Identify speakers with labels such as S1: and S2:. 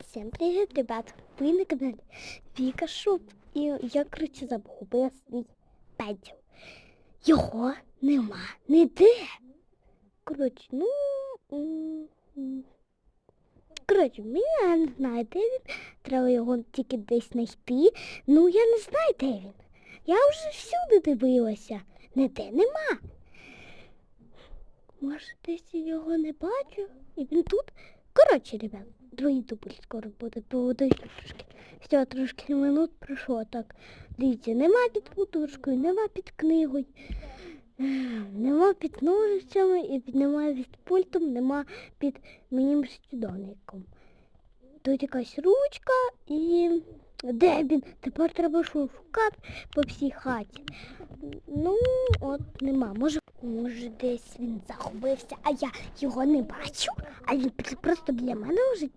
S1: Всем привет, ребят! Ви на каналі Віка Шоп. І я, коротше, загубила свій пенсіл. Його нема ніде. Коротше, ну. Коротше, я не знаю, де він. Треба його тільки десь знайти. Ну, я не знаю, де він. Я вже всюди дивилася. Ніде нема. Може, десь я його не бачу. І він тут. Коротше, ребят, другий дубль скоро буде, поводуйте трошки. Все, трошки минут пройшло так. Дивіться, нема під подушкою, нема під книгою, нема під ножицями і нема під пультом, нема під моїм стюдоником. Тут якась ручка і де він? Тепер треба шукати по всій хаті. Ну, от нема. Може, може десь він загубився, а я його не бачу, а він просто для мене лежить